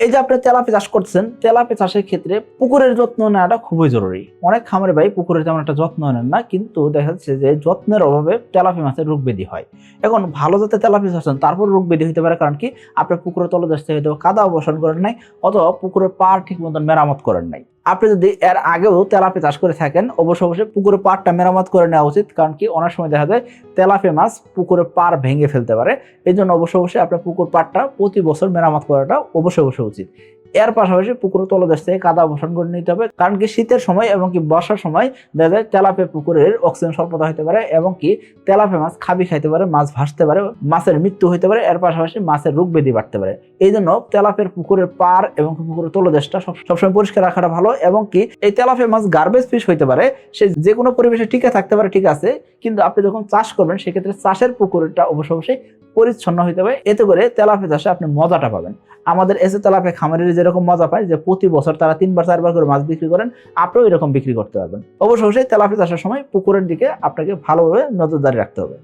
এই যে আপনি তেলাপি চাষ করছেন তেলাপি চাষের ক্ষেত্রে পুকুরের যত্ন নেওয়াটা খুবই জরুরি। অনেক খামারে ভাই পুকুরের তেমন একটা যত্ন নেন না, কিন্তু দেখা যাচ্ছে যে যত্নের অভাবে তেলাপি মাছের রোগ ব্যাধি হয়। এখন ভালো যাতে তেলাপি চাষেন তারপর রোগ ব্যাধি হতে পারে, কারণ কি আপনার পুকুরের তলদেশে হয়তো কাদা অবসান করেন নাই, অথবা পুকুরের পাড় ঠিক মতন মেরামত করেন নাই। আপনি যদি এর আগেও তেলাপি চাষ করে থাকেন, অবশ্য অবশ্যই পুকুরের পাড়টা মেরামত করে নেওয়া উচিত, কারণ কি অনেক সময় দেখা যায় তেলাপি মাছ পুকুরে পার ভেঙে ফেলতে পারে। এই জন্য অবশ্য অবশ্যই আপনার পুকুর পাড়টা প্রতি বছর মেরামত করাটা অবশ্য অবশ্যই উচিত। এর পাশাপাশি পুকুরের তলদেশ থেকে কাদা অবসান করে নিতে হবে। কারণ কি শীতের সময় এবং কি বর্ষার সময় দেখা যায় তেলাপে পুকুরের অক্সিজেন স্বল্পতা হতে পারে এবং কি তেলাপে মাছ খাবি খাইতে পারে, মাছ ভাসতে পারে, মাছের মৃত্যু হতে পারে, এর পাশাপাশি মাছের রোগ ব্যাধি বাড়তে পারে। এই জন্য তেলাপের পুকুরের পার এবং পুকুরের তলদেশটা সবসময় পরিষ্কার রাখাটা ভালো এবং কি এই তেলাপে মাছ গার্বেজ ফিশ হইতে পারে, সে যে কোনো পরিবেশে টিকে থাকতে পারে, ঠিক আছে। কিন্তু আপনি যখন চাষ করবেন, সেক্ষেত্রে চাষের পুকুরটা অবশ্য অবশ্যই পরিচ্ছন্ন হইতে হবে। এতে করে তেলাপে চাষে আপনি মজাটা পাবেন। আমাদের এসে তেলাপে খামারের যেরকম মজা পায়, যে প্রতি বছর তারা তিনবার, চারবার করে মাছ বিক্রি করেন, আপনিও এরকম বিক্রি করতে পারবেন। অবশ্য অবশ্যই তেলাপে চাষের সময় পুকুরের দিকে আপনাকে ভালোভাবে নজরদারি রাখতে হবে।